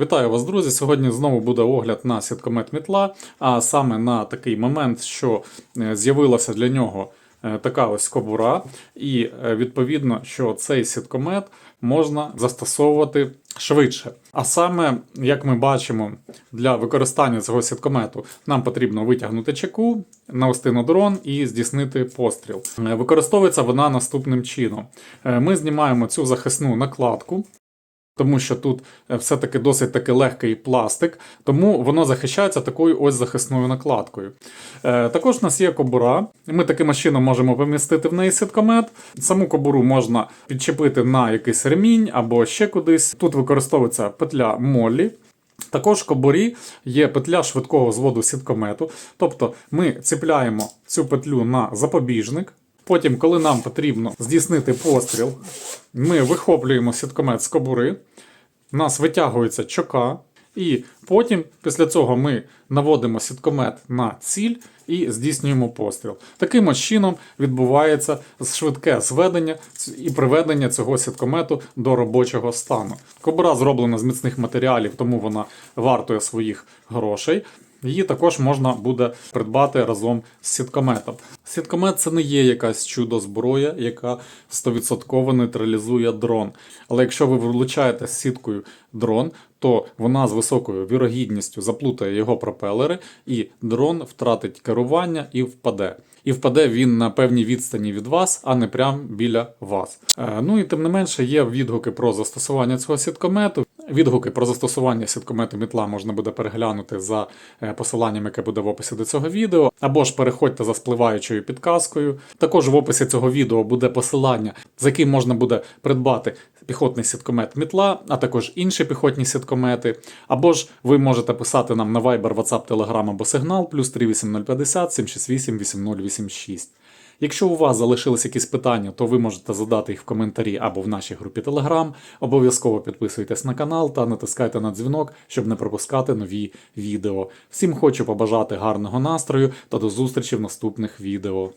Вітаю вас, друзі! Сьогодні знову буде огляд на сіткомет Мітла, а саме на такий момент, що е, з'явилася для нього е, така ось кобура, і е, відповідно, що цей сіткомет можна застосовувати швидше. А саме, як ми бачимо, для використання цього сіткомету нам потрібно витягнути чеку, навести на дрон і здійснити постріл. Використовується вона наступним чином: ми знімаємо цю захисну накладку. Тому що тут е, все-таки досить таки легкий пластик, тому воно захищається такою ось захисною накладкою. Е, також у нас є кобура, ми таким чином можемо помістити в неї сіткомет. Саму кобуру можна підчепити на якийсь ремінь або ще кудись. Тут використовується петля молі. Також в кобурі є петля швидкого зводу сіткомету. Тобто ми ціпляємо цю петлю на запобіжник. Потім, коли нам потрібно здійснити постріл, ми вихоплюємо сіткомет з кобури, у нас витягується чока, і потім, після цього, ми наводимо сіткомет на ціль і здійснюємо постріл. Таким чином відбувається швидке зведення і приведення цього сіткомету до робочого стану. Кобура зроблена з міцних матеріалів, тому вона вартує своїх грошей. Її також можна буде придбати разом з сіткометом. Сіткомет це не є якась чудо зброя, яка 100% нейтралізує дрон. Але якщо ви влучаєте з сіткою дрон, то вона з високою вірогідністю заплутає його пропелери, і дрон втратить керування і впаде. І впаде він на певній відстані від вас, а не прямо біля вас. Е, ну і тим не менше є відгуки про застосування цього сіткомету. Відгуки про застосування сіткомету мітла можна буде переглянути за е, посиланням, яке буде в описі до цього відео, або ж переходьте за спливаючою підказкою. Також в описі цього відео буде посилання, за яким можна буде придбати піхотний сіткомет мітла, а також інші піхотні сіткомети. Або ж ви можете писати нам на Viber, WhatsApp, Telegram або Signal плюс 38050 768 8086. Якщо у вас залишились якісь питання, то ви можете задати їх в коментарі або в нашій групі Telegram. Обов'язково підписуйтесь на канал та натискайте на дзвінок, щоб не пропускати нові відео. Всім хочу побажати гарного настрою та до зустрічі в наступних відео.